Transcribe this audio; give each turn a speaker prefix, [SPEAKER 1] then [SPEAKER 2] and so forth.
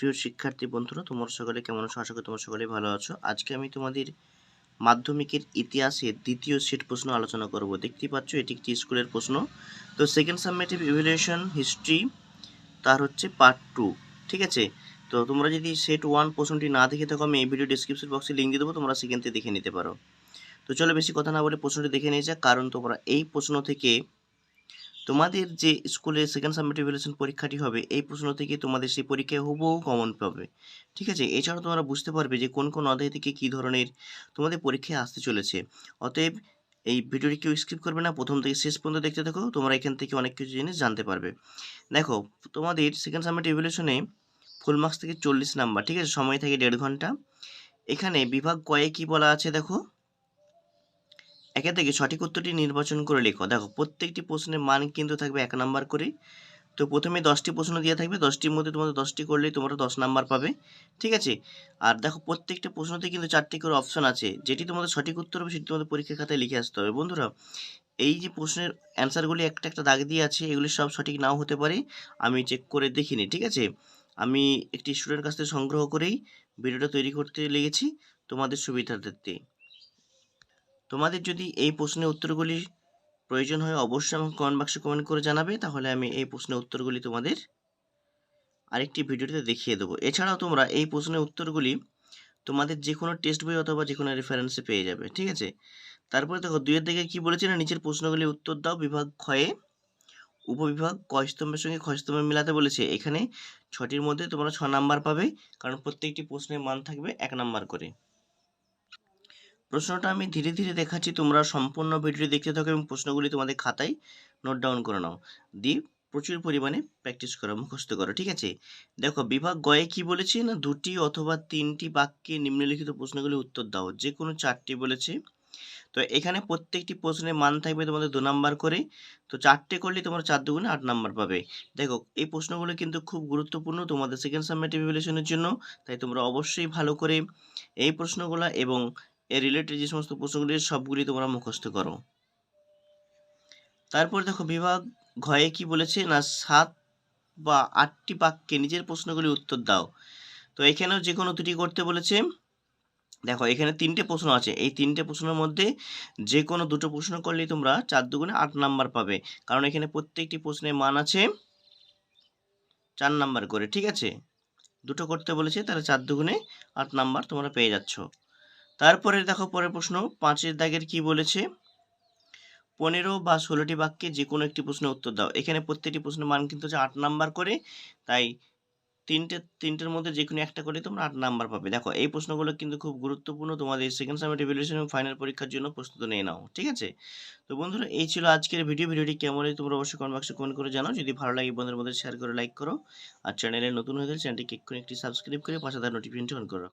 [SPEAKER 1] প্রিয় শিক্ষার্থী বন্ধুরা, তোমরা সকলে কেমন আছো? আশা করি তোমরা সকলে ভালো আছো। আজকে আমি তোমাদের মাধ্যমিকের ইতিহাসে দ্বিতীয় সেট প্রশ্ন আলোচনা করব। দেখতেই পাচ্ছ, এটি একটি স্কুলের প্রশ্ন। তো সেকেন্ড সাবমেটিভ ইভ্যালুয়েশন হিস্ট্রি তার হচ্ছে পার্ট টু ঠিক আছে? তো তোমরা যদি সেট ওয়ান প্রশ্নটি না দেখে থাকো, আমি এই ভিডিও ডিসক্রিপশন বক্সে লিঙ্ক দিয়ে দেবো, তোমরা সেখান থেকে দেখে নিতে পারো। তো চলো বেশি কথা না বলে প্রশ্নটি দেখে নিয়ে যাক, কারণ তোমরা এই প্রশ্ন থেকে তোমাদের যে স্কুলে সেকেন্ড সাবমিটিভ ইভ্যালুয়েশন পরীক্ষাটি হবে, এই প্রশ্ন থেকে তোমাদের সেই পরীক্ষায় হুবহু কমন পাবে। ঠিক আছে? এছাড়াও তোমরা বুঝতে পারবে যে কোন কোন অধ্যায় থেকে কী ধরনের তোমাদের পরীক্ষায় আসতে চলেছে। অতএব এই ভিডিওটি কেউ স্কিপ করবে না, প্রথম থেকে শেষ পর্যন্ত দেখতে থাকো, তোমরা এখান থেকে অনেক কিছু জিনিস জানতে পারবে। দেখো, তোমাদের সেকেন্ড সাবমিটিভ ইভ্যালুয়েশনে ফুল মার্কস থেকে চল্লিশ নাম্বার ঠিক আছে? সময় থাকে দেড় ঘণ্টা। এখানে বিভাগ কয়ে কি বলা আছে দেখো? একে থেকে সঠিক উত্তরটি নির্বাচন করে লেখো। দেখো, প্রত্যেকটি প্রশ্নের মান কিন্তু থাকবে এক নাম্বার করে। তো প্রথমে দশটি প্রশ্ন দেওয়া থাকবে। দশটির মধ্যে তোমাদের দশটি করলেই তোমরা দশ নাম্বার পাবে। ঠিক আছে? আর দেখো, প্রত্যেকটা প্রশ্নতে কিন্তু চারটি করে অপশন আছে। যেটি তোমাদের সঠিক উত্তর হবে, সেটি তোমাদের পরীক্ষা খাতায় লিখে আসতে হবে। বন্ধুরা, এই যে প্রশ্নের অ্যান্সারগুলি একটা একটা দাগ দিয়ে আছে, এগুলি সব সঠিক নাও হতে পারে। আমি চেক করে দেখিনি, ঠিক আছে? আমি একটি স্টুডেন্ট কাছ থেকে সংগ্রহ করেই ভিডিওটা তৈরি করতে লেগেছি তোমাদের সুবিধার্থে। তোমাদের যদি এই প্রশ্নের উত্তরগুলি প্রয়োজন হয় অবশ্যই আমাকে কমেন্ট বাক্সে কমেন্ট করে জানাবে, তাহলে আমি এই প্রশ্নের উত্তরগুলি তোমাদের আরেকটি ভিডিওতে দেখিয়ে দেবো। এছাড়াও তোমরা এই প্রশ্নের উত্তরগুলি তোমাদের যে কোনো টেক্সট বই অথবা যে কোনো রেফারেন্সে পেয়ে যাবে, ঠিক আছে? তারপরে দেখো, দুইয়ের দিকে কী বলেছে না, নিচের প্রশ্নগুলি উত্তর দাও, বিভাগ ক্ষয়ে, উপবিভাগ ক স্তম্ভের সঙ্গে খ স্তম্ভে মিলাতে বলেছে। এখানে ছটির মধ্যে তোমরা ছ নাম্বার পাবে, কারণ প্রত্যেকটি প্রশ্নের মান থাকবে এক নাম্বার করে। প্রশ্নটা আমি ধীরে ধীরে দেখাচ্ছি, তোমরা সম্পূর্ণ ভিডিও দেখতে থাকো এবং প্রশ্নগুলি তোমাদের খাতায় নোট ডাউন করে নাও। দিয়ে প্রচুর পরিমাণে প্র্যাকটিস করো, মুখস্থ করো, ঠিক আছে? দেখো, বিভাগ গয়ে কি বলেছে না দুটি অথবা তিনটি বাক্যে নিম্নলিখিত প্রশ্নগুলি উত্তর দাও, যে কোনো চারটি বলেছে। তো এখানে প্রত্যেকটি প্রশ্নের মান থাকবে তোমাদের দু নাম্বার করে, তো চারটে করলে তোমরা চার দুগুণে আট নাম্বার পাবে। দেখো, এই প্রশ্নগুলো কিন্তু খুব গুরুত্বপূর্ণ তোমাদের সেকেন্ড সাবমেটিভ ইভ্যালুয়েশনের জন্য, তাই তোমরা অবশ্যই ভালো করে এই প্রশ্নগুলো এবং এর রিলেটেড যে সমস্ত প্রশ্নগুলি, সবগুলি তোমরা মুখস্থ করো। তারপর দেখো, বিভাগ ঘয়ে কি বলেছে? না, সাত বা আটটি বাক্যে নিজের প্রশ্নগুলি উত্তর দাও। তো এখানেও যে কোনো দুটি করতে বলেছে। দেখো, এখানে তিনটে প্রশ্ন আছে। এই তিনটে প্রশ্নের মধ্যে যে কোনো দুটো প্রশ্ন করলেই তোমরা চার দুগুণে আট নাম্বার পাবে। কারণ এখানে প্রত্যেকটি প্রশ্নের মান আছে চার নাম্বার করে, ঠিক আছে? দুটো করতে বলেছে, তাহলে চার দুগুণে আট নাম্বার তোমরা পেয়ে যাচ্ছ। তারপরে দেখো পরের প্রশ্ন, পাঁচের দাগের কি বলেছে? পনেরো বা ষোলোটি বাক্যে যে কোনো একটি প্রশ্নের উত্তর দাও। এখানে প্রত্যেকটি প্রশ্নের মান কিন্তু হচ্ছে আট নাম্বার করে, তাই তিনটে, তিনটের মধ্যে যে কোনো একটা করে তোমরা আট নাম্বার পাবে। দেখো, এই প্রশ্নগুলো কিন্তু খুব গুরুত্বপূর্ণ। তোমাদের সেকেন্ড সামেট ইভ্যালুয়েশন এবং ফাইনাল পরীক্ষার জন্য প্রস্তুত নিয়ে নাও, ঠিক আছে? তো বন্ধুরা, এই ছিল আজকের ভিডিও ভিডিওটি কেমন হয় তোমরা অবশ্যই কমেন্ট বক্সে কমেন্ট করে জানাও। যদি ভালো লাগে বন্ধুদের মধ্যে শেয়ার করে লাইক করো। আর চ্যানেলে নতুন হয়ে চ্যানেলটি ক্লিক করে একটি সাবস্ক্রাইব করে পাশে তার নোটিফিকেশনটি অন করো।